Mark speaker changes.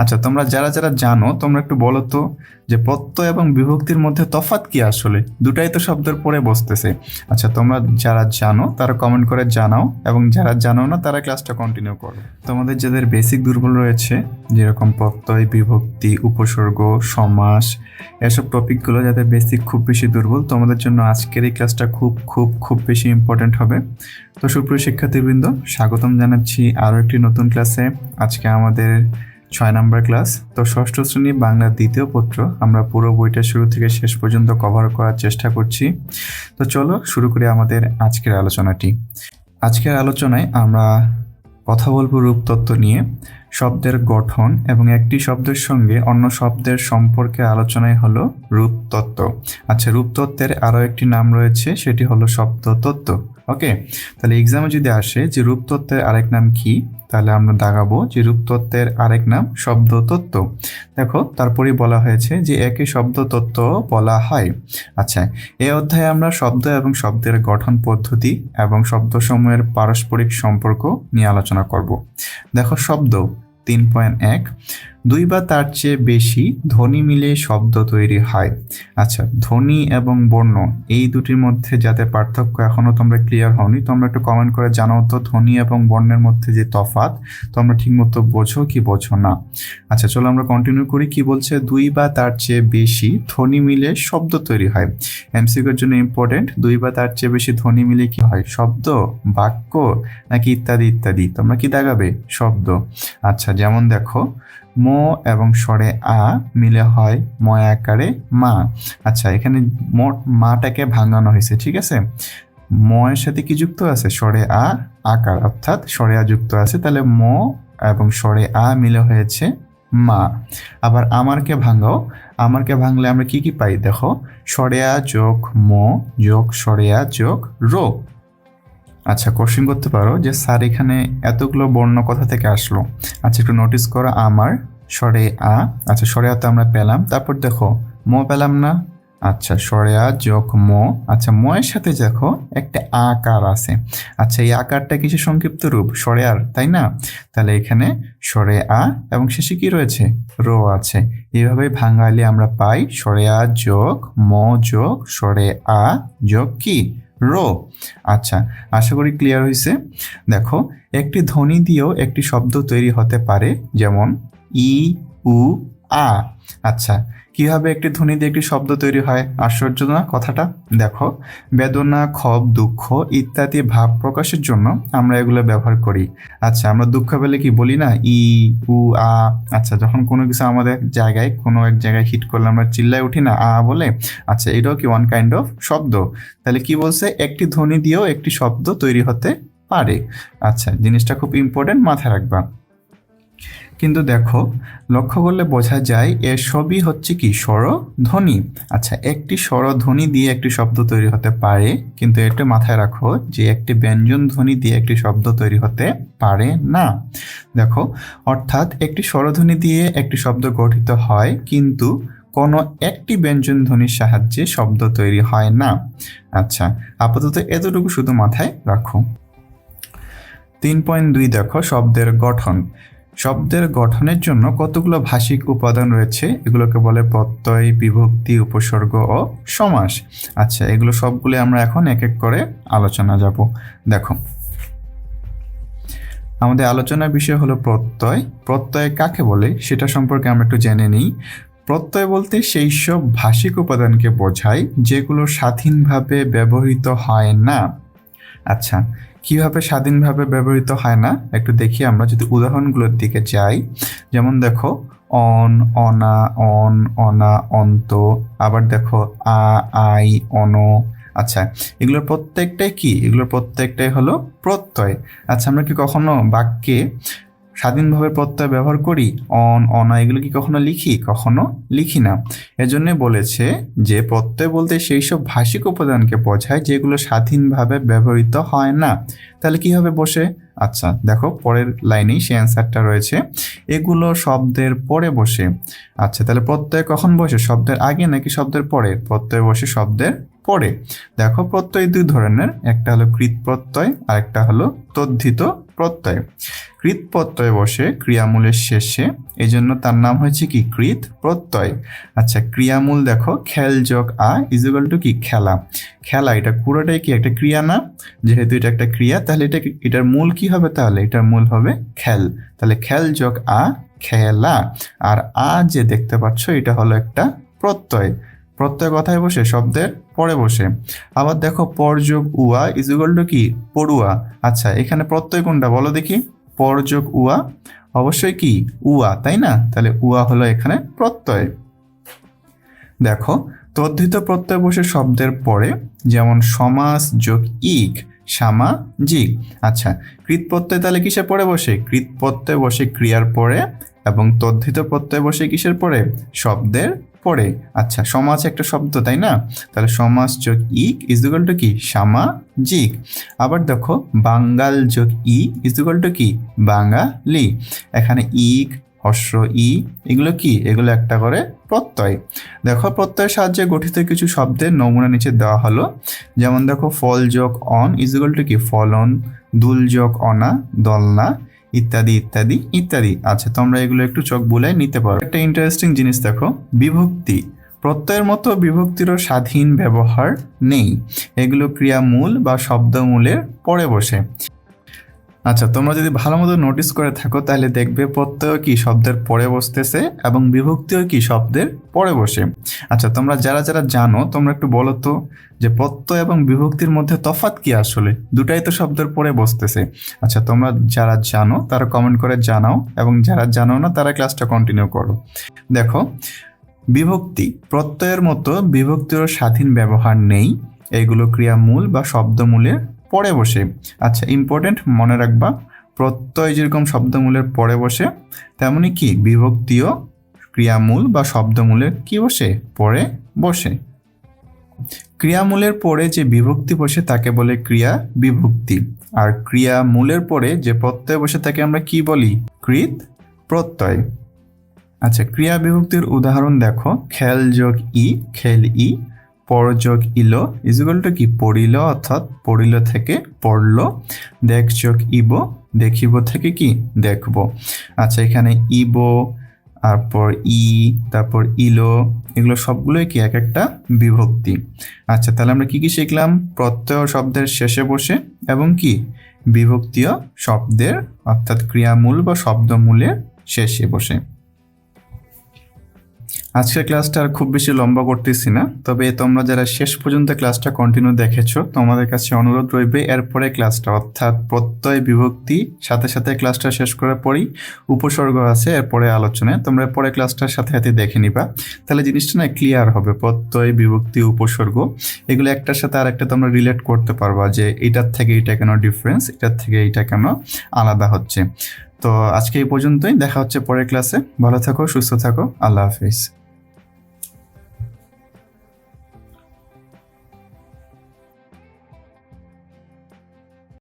Speaker 1: আচ্ছা তোমরা যারা যারা জানো, তোমরা একটু বলো তো যে প্রত্যয় এবং বিভক্তির মধ্যে তফাৎ কি আসলে? দুটাই তো শব্দের পরে বসতেছে। আচ্ছা তোমরা যারা জানো, তারা কমেন্ট করে জানাও এবং যারা জানো না, তারা ক্লাসটা কন্টিনিউ করো। তোমাদের যাদের বেসিক দুর্বল রয়েছে, যেরকম প্রত্যয়, বিভক্তি, উপসর্গ, সমাস, এসব টপিকগুলো যাদের বেসিক খুব বেশি দুর্বল, তোমাদের জন্য আজকের এই ক্লাসটা খুব খুব খুব বেশি ইম্পর্টেন্ট হবে। তো সুপ্রিয় শিক্ষার্থীবৃন্দ, স্বাগতম জানাচ্ছি আরও একটি নতুন ক্লাসে আজকে আমাদের ছয় নম্বর ক্লাস। তো ষষ্ঠ শ্রেণি বাংলা দ্বিতীয় পত্র আমরা পুরো বইটা শুরু থেকে শেষ পর্যন্ত কভার করার চেষ্টা করছি। তো চলো শুরু করি আমাদের আজকের আলোচনাটি। আজকের আলোচনায় আমরা কথা বলব রূপতত্ত্ব নিয়ে, শব্দের গঠন এবং একটি শব্দের সঙ্গে অন্য শব্দের সম্পর্কে আলোচনায় হলো রূপতত্ত্ব। আচ্ছা রূপতত্ত্বের আরও একটি নাম রয়েছে, সেটি হলো শব্দতত্ত্ব। ওকে তাহলে এক্সামে যদি আসে যে রূপতত্ত্বের আরেক নাম কি? তাহলে আমরা দাগাবো যে রূপতত্ত্বের আরেক নাম শব্দতত্ত্ব। দেখো, তারপরে বলা হয়েছে যে একে শব্দতত্ত্ব বলা হয়। আচ্ছা এই অধ্যায়ে আমরা শব্দ এবং শব্দের গঠন পদ্ধতি এবং শব্দসমূহের পারস্পরিক সম্পর্ক নিয়ে আলোচনা করব। দেখো, শব্দ তিন পয়েন্ট এক দুই বা তার চেয়ে বেশি ধ্বনি মিলে শব্দ তৈরি হয়। আচ্ছা ধ্বনি এবং বর্ণ এই দুটির মধ্যে যাতে পার্থক্য এখনও তোমরা ক্লিয়ার হওনি, তোমরা একটু কমেন্ট করে জানাও তো ধ্বনি এবং বর্ণের মধ্যে যে তফাৎ, তোমরা ঠিকমতো বোঝো কি বোঝো না। আচ্ছা চলো আমরা কন্টিনিউ করি, কি বলছে? দুই বা তার চেয়ে বেশি ধ্বনি মিলে শব্দ তৈরি হয়। এমসিকিউর জন্য ইম্পর্টেন্ট দুই বা তার চেয়ে বেশি ধ্বনি মিলে কি হয়? শব্দ, বাক্য, নাকি ইত্যাদি ইত্যাদি। তোমরা কি দেখাবে? শব্দ। আচ্ছা যেমন দেখো ম এবং স্বরে আ মিলে হয় ময় আকারে মা। আচ্ছা এখানে মোট মাটাকে ভাঙানো হয়েছে, ঠিক আছে? ময়ের সাথে কি যুক্ত আছে? স্বরে আ, আকার। অর্থাৎ স্বরে আ যুক্ত আছে, তাহলে ম এবং স্বরে আ মিলে হয়েছে মা। আবার আমারকে ভাঙাও। আমারকে ভাঙলে আমরা কি কি পাই? দেখো আ যোগ ম, যোগ স্বরে আ যোগ রো। আচ্ছা কোশ্চেন করতে পারো যে, স্যার, এখানে এতগুলো বর্ণ কোথা থেকে আসলো? আচ্ছা একটু নোটিস করো, আমার স্বরে আ। আচ্ছা স্বরে আ তো আমরা পেলাম। তারপর দেখো, ম পেলাম না। আচ্ছা স্বরে আ যোগ ম। আচ্ছা ম এর সাথে দেখো, একটা আকার আছে। আচ্ছা এই আকারটা কিছু সংক্ষিপ্ত রূপ স্বরে আর, তাই না? তাহলে এখানে স্বরে আ এবং শেষে কি রয়েছে? রো আছে। এইভাবে ভাঙালে আমরা পাই স্বরে আ যোগ ম যোগ স্বরে আ যোগ কি? রো। আচ্ছা আশা করি ক্লিয়ার হয়েছে দেখো, একটি ধ্বনি দিয়েও একটি শব্দ তৈরি হতে পারে, যেমন ই, উ, আ। আচ্ছা কীভাবে একটি ধ্বনি দিয়ে একটি শব্দ তৈরি হয়? আশ্চর্য না? কথাটা দেখো। বেদনা, ক্ষোভ, দুঃখ ইত্যাদি ভাব প্রকাশের জন্য আমরা এগুলো ব্যবহার করি। আচ্ছা আমরা দুঃখ পেলে কি বলি না? ই, উ, আ। আচ্ছা যখন কোনো কিছু আমাদের জায়গায়, কোনো এক জায়গায় হিট করলে আমরা চিল্লায় উঠি না, আ বলে? আচ্ছা এটাও কি ওয়ান কাইন্ড অফ শব্দ? তাহলে কি বলছে? একটি ধ্বনি দিয়েও একটি শব্দ তৈরি হতে পারে। আচ্ছা জিনিসটা খুব ইম্পর্টেন্ট মাথায় রাখবা। কিন্তু দেখো, লক্ষ্য করলে বোঝা যায় এর সবই হচ্ছে কি স্বরধ্বনি। আচ্ছা একটি স্বরধ্বনি দিয়ে একটি শব্দ তৈরি হতে পারে, কিন্তু এটা মাথায় রাখো যে একটি ব্যঞ্জন ধ্বনি দিয়ে একটি শব্দ তৈরি হতে পারে না। দেখো, অর্থাৎ একটি স্বরধ্বনি দিয়ে একটি শব্দ গঠিত হয়, কিন্তু কোনো একটি ব্যঞ্জন ধ্বনির সাহায্যে শব্দ তৈরি হয় না। আচ্ছা আপাতত এতটুকু শুধু মাথায় রাখো। তিন পয়েন্ট দুই দেখো, শব্দের গঠন। শব্দের গঠনের জন্য কতগুলো ভাষিক উপাদান রয়েছে? এগুলোকে বলে প্রত্যয়, বিভক্তি, উপসর্গ ও সমাস। আচ্ছা এগুলো সবগুলো আমরা এখন এক এক করে আলোচনা যাব। দেখো। আমাদের আলোচনার বিষয় হলো প্রত্যয়। প্রত্যয় কাকে বলে? সেটা সম্পর্কে আমরা একটু জেনে নিই। প্রত্যয় বলতে সেই সব ভাষিক উপাদানকে বোঝায় যেগুলো স্বাধীনভাবে ব্যবহৃত হয় না। আচ্ছা কীভাবে স্বাধীনভাবে ব্যবহৃত হয় না? একটু দেখি আমরা যদি উদাহরণগুলোর দিকে যাই। যেমন দেখো, অন, অনা অন, অনা, অন্ত, আবার দেখো, আ, আই, অন আচ্ছা এগুলোর প্রত্যেকটাই কি? এগুলোর প্রত্যেকটাই হলো প্রত্যয়। আচ্ছা আমরা কি কখনো বাক্যে স্বাধীনভাবে প্রত্যয় ব্যবহার করি? অন, অনা এগুলো কি কখনো লিখি? কখনো লিখি না। এজন্য বলেছে যে, প্রত্যয় বলতে সেই সব ভাষিক উপাদানকে বোঝায় যেগুলো স্বাধীনভাবে ব্যবহৃত হয় না। তাহলে কি হবে বসে? আচ্ছা দেখো, পরের লাইনেই সেই অ্যান্সারটা রয়েছে। এগুলো শব্দের পরে বসে। আচ্ছা তাহলে প্রত্যয় কখন বসে? শব্দের আগে নাকি শব্দের পরে? প্রত্যয় বসে শব্দের পরে। দেখো, প্রত্যয় দুই ধরনের। একটা হলো কৃত প্রত্যয় আর একটা হলো তদ্ধিত প্রত্যয়। কৃত প্রত্যয় বসে ক্রিয়ামূলের শেষে এই জন্য তার নাম হয়েছে কি? কৃত প্রত্যয়। আচ্ছা ক্রিয়ামূল দেখো, খেল যোগ আ ইজুগাল টু কি? খেলা। খেলা, এটা পুরোটাই কি একটা ক্রিয়া না? যেহেতু এটা একটা ক্রিয়া, তাহলে এটা এটার মূল কি হবে তাহলে? এটার মূল হবে খেল। তাহলে খেল যোগ আ, খেলা। আর আ যে দেখতে পাচ্ছ, এটা হলো একটা প্রত্যয়। প্রত্যয় কথায় বসে, শব্দের পরে বসে। আবার দেখো, পর যোগ উয়া ইজুগাল টু কি? পড়ুয়া। আচ্ছা এখানে প্রত্যয় কোনটা বলো দেখি। পর যোগ উয়া, অবশ্যই কি? উয়া, তাই না? তাহলে উয়া হলো এখানে প্রত্যয়। দেখো, তদ্ধিত প্রত্যয় বসে শব্দের পরে, যেমন সমাস যোগ ইক সামাজিক আচ্ছা কৃত প্রত্যয় তাহলে কিসের পরে বসে? কৃত প্রত্যয় বসে ক্রিয়ার পরে এবং তদ্ধিত প্রত্যয় বসে কিসের পরে? শব্দের পরে আচ্ছা সমাজ একটা শব্দ, তাই না? তাহলে সমাজ যোগ ইক ইজুগাল টু কি? সামাজিক। আবার দেখো, বাঙ্গাল যোগ ই ইজুগাল টু কি? বাঙালি। এখানে ইক হর্ষ ই, এগুলো কি? এগুলো একটা করে প্রত্যয়। দেখো, প্রত্যয়ের সাহায্যে গঠিত কিছু শব্দের নমুনা নিচে দেওয়া হলো। যেমন দেখো, ফল যোগ অন ইজুগাল টু কি? ফলন। দুল যোগ অনা, দলনা। ইত্যাদি ইত্যাদি ইত্যাদি। আচ্ছা তোমরা এগুলো একটু চোখ বুলাই নিতে পারো। একটা ইন্টারেস্টিং জিনিস দেখো, বিভক্তি। প্রত্যয়ের মতো বিভক্তিরও স্বাধীন ব্যবহার নেই। এগুলো ক্রিয়ামূল বা শব্দমূলের পরে বসে। আচ্ছা তোমরা যদি ভালো মতো নোটিস করে থাকো, তাহলে দেখবে প্রত্যয় কি শব্দের পরে বসতেছে এবং বিভক্তিও কি শব্দের পরে বসে। আচ্ছা তোমরা যারা যারা জানো, তোমরা একটু বলো তো যে প্রত্যয় এবং বিভক্তির মধ্যে তফাৎ কি আসলে? দুটাই তো শব্দের পরে বসতেছে। আচ্ছা তোমরা যারা জানো, তারা কমেন্ট করে জানাও এবং যারা জানো না, তারা ক্লাসটা কন্টিনিউ করো। দেখো, বিভক্তি, প্রত্যয়ের মতো বিভক্তিরও স্বাধীন ব্যবহার নেই। এগুলো ক্রিয়ামূল বা শব্দমূলের পরে বসে। আচ্ছা ইম্পর্টেন্ট মনে রাখবা, প্রত্যয় যেরকম শব্দমূলের পরে বসে, তেমনি কি বিভক্তিও ক্রিয়ামূল বা শব্দমূলের কি বসে? পরে বসে। ক্রিয়ামূলের পরে যে বিভক্তি বসে, তাকে বলে ক্রিয়া বিভক্তি। আর ক্রিয়ামূলের পরে যে প্রত্যয় বসে, তাকে আমরা কি বলি? কৃত প্রত্যয়। আচ্ছা ক্রিয়া বিভক্তির উদাহরণ দেখো। খেল যোগ ই, খেল ই পর যোগ ইলো ইজুগাল টু কি? পড়িল, অর্থাৎ পড়িল থেকে পড়ল। দেখ যোগ ইব, দেখিব থেকে কি? দেখব। আচ্ছা এখানে ইবো, তারপর ই, তারপর ইলো, এগুলো সবগুলোই কি? এক একটা বিভক্তি। আচ্ছা তাহলে আমরা কি কি শিখলাম? প্রত্যয় শব্দের শেষে বসে এবং কি? বিভক্তিও শব্দের, অর্থাৎ ক্রিয়ামূল বা শব্দমূলের শেষে বসে। আজকের ক্লাসটা আর খুব বেশি লম্বা করতেছি না, তবে তোমরা যারা শেষ পর্যন্ত ক্লাসটা কন্টিনিউ দেখেছ, তোমাদের কাছে অনুরোধ রইবে এরপরে ক্লাসটা, অর্থাৎ প্রত্যয় বিভক্তি, সাথে সাথে ক্লাসটা শেষ করার পরই উপসর্গ আছে, এরপরে আলোচনায় তোমরা পরে ক্লাসটার সাথে সাথে দেখে নিবা। তাহলে জিনিসটা না ক্লিয়ার হবে, প্রত্যয় বিভক্তি, উপসর্গ, এগুলো একটার সাথে আর একটা তোমরা রিলেট করতে পারবা যে এটার থেকে এটা কেন ডিফারেন্স এটার থেকে এটা কেন আলাদা হচ্ছে। তো আজকে এই পর্যন্তই। দেখা হচ্ছে পরের ক্লাসে ভালো থাকো সুস্থ থাকো। আল্লাহ হাফিজ।